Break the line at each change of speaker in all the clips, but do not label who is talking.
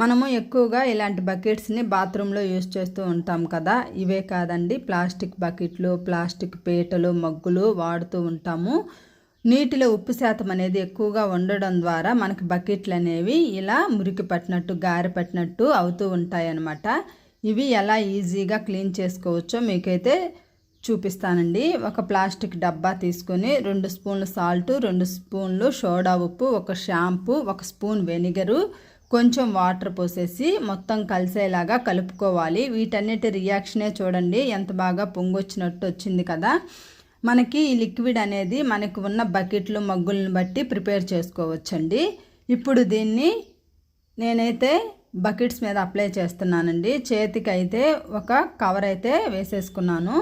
మనము ఎక్కువగా ఇలాంటి బకెట్స్ని బాత్రూంలో యూజ్ చేస్తూ ఉంటాం కదా. ఇవే కాదండి. ప్లాస్టిక్ బకెట్లు ప్లాస్టిక్ పీటలు మగ్గులు వాడుతూ ఉంటాము. నీటిలో ఉప్పు శాతం అనేది ఎక్కువగా ఉండడం ద్వారా మనకి బకెట్లు అనేవి ఇలా మురికి పట్టినట్టు గారె పట్టినట్టు అవుతూ ఉంటాయి అన్నమాట ఇవి ఎలా ఈజీగా క్లీన్ చేసుకోవచ్చో మీకైతే చూపిస్తానండి. ఒక ప్లాస్టిక్ డబ్బా తీసుకొని రెండు స్పూన్లు సాల్ట్ రెండు స్పూన్లు సోడా ఉప్పు ఒక షాంపూ ఒక స్పూన్ వెనిగరు కొంచెం వాటర్ పోసేసి మొత్తం కలిసేలాగా కలుపుకోవాలి. వీటన్నిటి రియాక్షనే చూడండి ఎంత బాగా పొంగొచ్చినట్టు వచ్చింది కదా. మనకి ఈ లిక్విడ్ అనేది మనకు ఉన్న బకెట్లు మగ్గులను బట్టి ప్రిపేర్ చేసుకోవచ్చండి. ఇప్పుడు దీన్ని నేనైతే బకెట్స్ మీద అప్లై చేస్తున్నానండి. చేతికి అయితే ఒక కవర్ అయితే వేసేసుకున్నాను.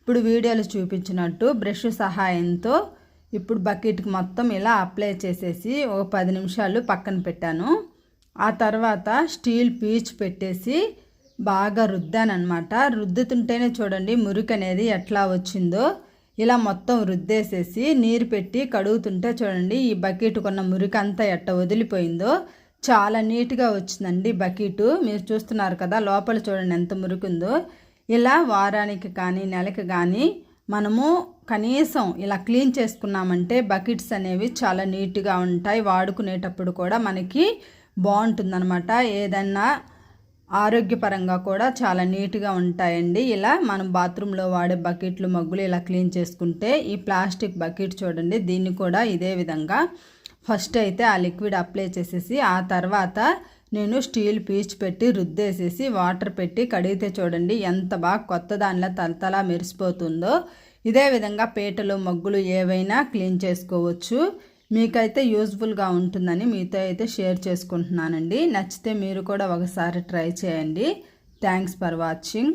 ఇప్పుడు వీడియోలో చూపించినట్టు బ్రష్ సహాయంతో ఇప్పుడు బకెట్కి మొత్తం ఇలా అప్లై చేసేసి ఒక పది నిమిషాలు పక్కన పెట్టాను. ఆ తర్వాత స్టీల్ పీచ్ పెట్టేసి బాగా రుద్దానమాట రుద్దుతుంటేనే చూడండి మురికి అనేది ఎట్లా వచ్చిందో. ఇలా మొత్తం రుద్దేసేసి నీరు పెట్టి కడుగుతుంటే చూడండి ఈ బకెట్ కొన్న మురికి అంతా ఎట్ట వదిలిపోయిందో. చాలా నీట్గా వచ్చిందండి బకెట్. మీరు చూస్తున్నారు కదా లోపల చూడండి ఎంత మురికి ఉందో ఇలా వారానికి కానీ నెలకి కానీ మనము కనీసం ఇలా క్లీన్ చేసుకున్నామంటే బకెట్స్ అనేవి చాలా నీట్గా ఉంటాయి. వాడుకునేటప్పుడు కూడా మనకి బాగుంటుందన్నమాట. ఏదన్నా ఆరోగ్యపరంగా కూడా చాలా నీట్గా ఉంటాయండి. ఇలా మనం బాత్రూంలో వాడే బకెట్లు మగ్గులు ఇలా క్లీన్ చేసుకుంటే ఈ ప్లాస్టిక్ బకెట్ చూడండి దీన్ని కూడా ఇదే విధంగా. ఫస్ట్ అయితే ఆ లిక్విడ్ అప్లై చేసేసి ఆ తర్వాత నేను స్టీల్ పీచ్ పెట్టి రుద్దేసేసి వాటర్ పెట్టి కడిగితే చూడండి ఎంత బాగా కొత్త దానిలో తలతలా మెరిసిపోతుందో. ఇదే విధంగా పీటలు మగ్గులు ఏవైనా క్లీన్ చేసుకోవచ్చు. మీకైతే యూజ్ఫుల్గా ఉంటుందని మీతో అయితే షేర్ చేసుకుంటున్నానండి. నచ్చితే మీరు కూడా ఒకసారి ట్రై చేయండి. Thanks for watching.